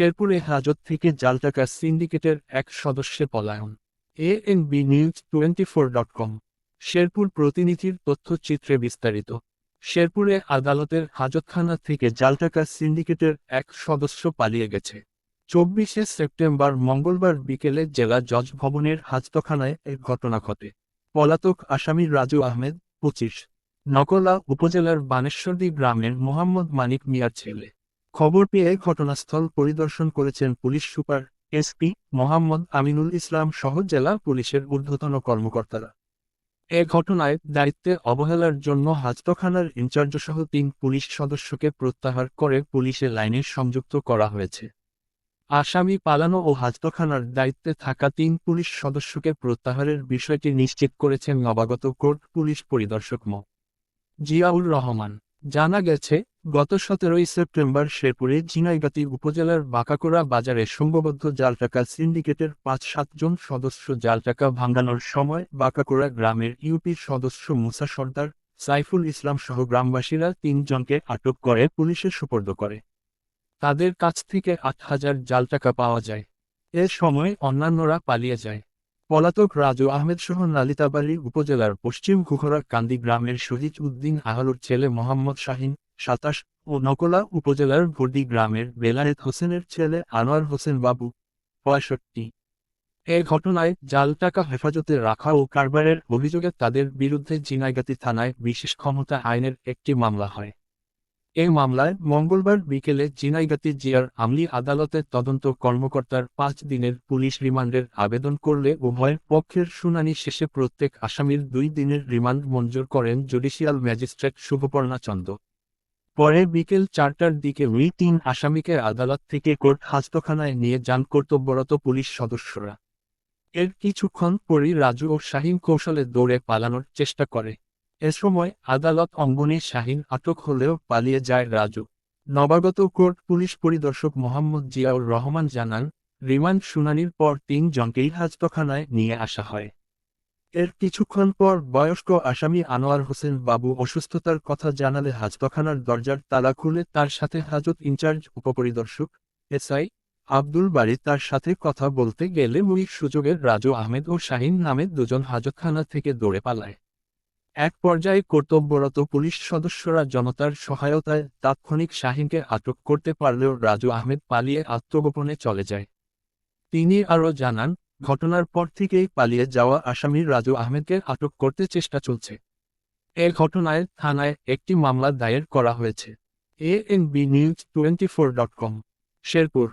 শেরপুরে হাজত থেকে জাল টাকা সিন্ডিকেটের এক সদস্যের পলায়ন। A N B news twenty four dot com Sherpur প্রতিনিধির তথ্যচিত্রে বিস্তারিত। শেরপুরে আদালতের হাজতখানা থেকে জাল টাকা সিন্ডিকেটের এক সদস্য পালিয়ে গেছে। চব্বিশে সেপ্টেম্বর মঙ্গলবার বিকেলে জেলা জজ ভবনের হাজতখানায় এ ঘটনা ঘটে। পলাতক আসামি রাজু আহমেদ, পঁচিশ নকলা উপজেলার বানেশ্বরদী গ্রামের মোহাম্মদ মানিক মিয়ার ছেলে। খবর পেয়ে ঘটনাস্থল পরিদর্শন করেছেন police super SP Mohammad Aminul Islam সহ জেলা পুলিশের ঊর্ধ্বতন কর্মকর্তারা। এ ঘটনায় দায়িত্বে অবহেলার জন্য হাজতখানার ইনচার্জসহ তিন পুলিশ সদস্যকে প্রত্যাহার করে পুলিশে লাইনে সংযুক্ত করা হয়েছে। আসামি পালানো ও হাজতখানার দায়িত্বে থাকা তিন পুলিশ সদস্যকে প্রত্যাহারের বিষয়টি নিশ্চিত করেছেন নবাগত কোর্ট পুলিশ পরিদর্শক মো। জিয়াউর রহমান। জানা গেছে গত সতেরোই সেপ্টেম্বর শেরপুরে ঝিনাইগাতি উপজেলার বাঁকাকোড়া বাজারে সংঘবদ্ধ জাল টাকা সিন্ডিকেটের পাঁচ সাতজন সদস্য জাল টাকা ভাঙানোর সময় বাঁকাকোড়া গ্রামের ইউপির সদস্য মুসা সর্দার সাইফুল ইসলাম সহ গ্রামবাসীরা তিনজনকে আটক করে পুলিশের সুপর্দ করে। তাদের কাছ থেকে আট হাজার জাল টাকা পাওয়া যায়। এ সময় অন্যান্যরা পালিয়ে যায়। পলাতক রাজু আহমেদ সহ নালিতাবাড়ি উপজেলার পশ্চিম ঘুঘরা কান্দি গ্রামের শহীদ উদ্দিন আহলুর ছেলে মোহাম্মদ শাহিন সাতাশ ও নকলা উপজেলার ভর্দি গ্রামের বেলায়েত হোসেনের ছেলে আনোয়ার হোসেন বাবু, পঁয়ষট্টি। এ ঘটনায় জাল টাকা হেফাজতে রাখা ও কারবারের অভিযোগে তাদের বিরুদ্ধে জিনাইগাতি থানায় বিশেষ ক্ষমতা আইনের একটি মামলা হয়। এ মামলায় মঙ্গলবার বিকেলে জিনাইগাতি জিয়ার আমলি আদালতে তদন্ত কর্মকর্তার পাঁচ দিনের পুলিশ রিমান্ডের আবেদন করলে উভয় পক্ষের শুনানি শেষে প্রত্যেক আসামির দুই দিনের রিমান্ড মঞ্জুর করেন জুডিশিয়াল ম্যাজিস্ট্রেট শুভপর্ণা চন্দ। পরে বিকেল চারটার দিকে ওই তিন আসামিকে আদালত থেকে কোর্ট হাজতখানায় নিয়ে যান কর্তব্যরত পুলিশ সদস্যরা। এর কিছুক্ষণ পরই রাজু ও শাহিন কৌশলে দৌড়ে পালানোর চেষ্টা করে। এ সময় আদালত অঙ্গনে শাহিন আটক হলেও পালিয়ে যায় রাজু। নবাগত কোর্ট পুলিশ পরিদর্শক মোহাম্মদ জিয়াউর রহমান জানান, রিমান্ড শুনানির পর তিনজনকেই হাজতখানায় নিয়ে আসা হয়। এর কিছুক্ষণ পর বয়স্ক আসামি আনোয়ার হোসেন বাবু অসুস্থতার কথা জানালে হাজতখানার দরজার তালা খুলে তার সাথে হাজত ইনচার্জ, উপপরিদর্শক, এসআই আব্দুল বাড়ি তার সাথে কথা বলতে গেলে মুই সুযোগের রাজু আহমেদ ও শাহিন নামে দুজন হাজতখানা থেকে দৌড়ে পালায়। এক পর্যায়ে কর্তব্যরত পুলিশ সদস্যরা জনতার সহায়তায় তাৎক্ষণিক শাহিনকে আটক করতে পারলেও রাজু আহমেদ পালিয়ে আত্মগোপনে চলে যায়। তিনি আরও জানান ঘটনার পর থেকেই পালিয়ে যাওয়া আসামি রাজু আহমেদকে আটক করতে চেষ্টা চলছে। এ ঘটনায় থানায় একটি মামলা দায়ের করা হয়েছে। A N B news twenty four dot com, Sherpur.